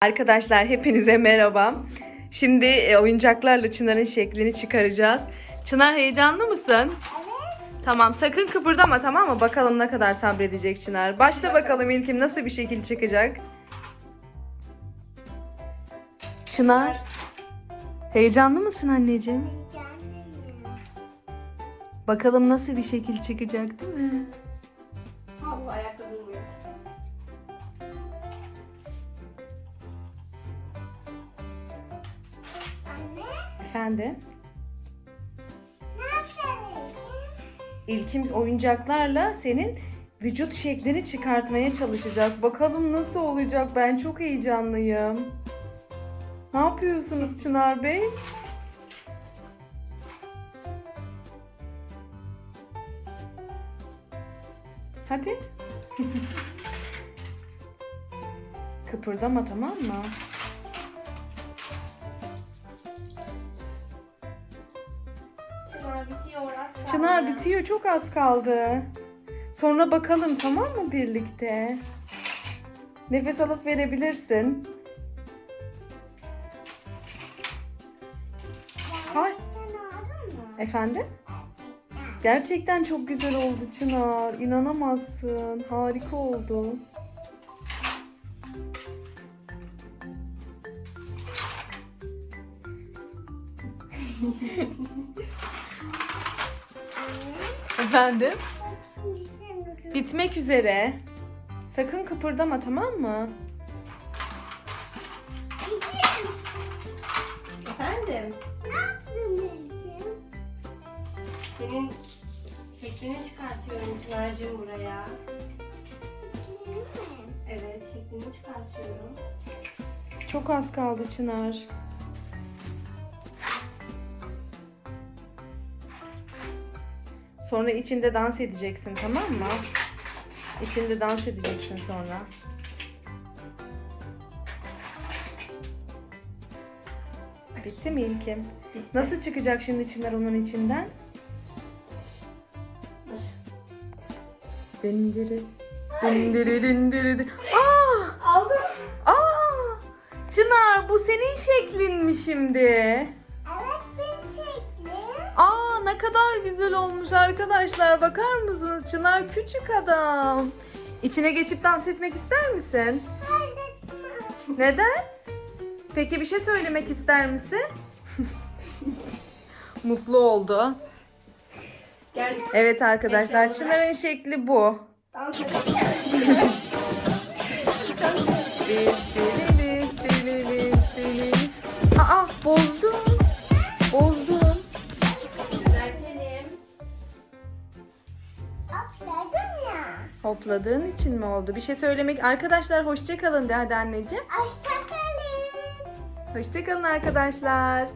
Arkadaşlar hepinize merhaba. Şimdi e, oyuncaklarla Çınar'ın şeklini çıkaracağız. Çınar heyecanlı mısın? Tamam sakın kıpırdama tamam mı? Bakalım ne kadar sabredecek Çınar. Başla bakalım İlkim nasıl bir şekil çıkacak? Çınar. Heyecanlı mısın anneciğim? Bakalım nasıl bir şekil çıkacak değil mi? Ha bu ayakta Efendim? Ne yapıyorsun? İlkim oyuncaklarla senin vücut şeklini çıkartmaya çalışacak. Bakalım nasıl olacak? Ben çok heyecanlıyım. Ne yapıyorsunuz Çınar Bey? Hadi. Kıpırdama tamam mı? Çınar bitiyor az kaldı. Çınar bitiyor çok az kaldı. Sonra bakalım tamam mı birlikte? Nefes alıp verebilirsin. Hay. Efendim? Gerçekten çok güzel oldu Çınar. İnanamazsın. Harika oldu. Efendim? Bitmek üzere. Sakın kıpırdama tamam mı? Efendim? Senin şeklini çıkartıyorum Çınar'cığım buraya. Evet şeklini çıkartıyorum. Çok az kaldı Çınar. Sonra içinde dans edeceksin tamam mı? İçinde dans edeceksin sonra. Bitti mi İlkim? Nasıl çıkacak şimdi Çınar onun içinden? Dur. Dindiri, dindiri, dindiri. din- Aa! Aldım. Aa! Çınar bu senin şeklin mi şimdi? Evet bir şekli. Aa ne kadar güzel olmuş arkadaşlar. Bakar mısınız? Çınar küçük adam. İçine geçip dans etmek ister misin? Neden? Peki bir şey söylemek ister misin? Mutlu oldu. Gel Evet arkadaşlar Çınar'ın şekli bu. dans edelim. Hopladığın için mi oldu? Bir şey söylemek... Arkadaşlar hoşça kalın de hadi anneciğim. Hoşçakalın. Hoşça kalın arkadaşlar.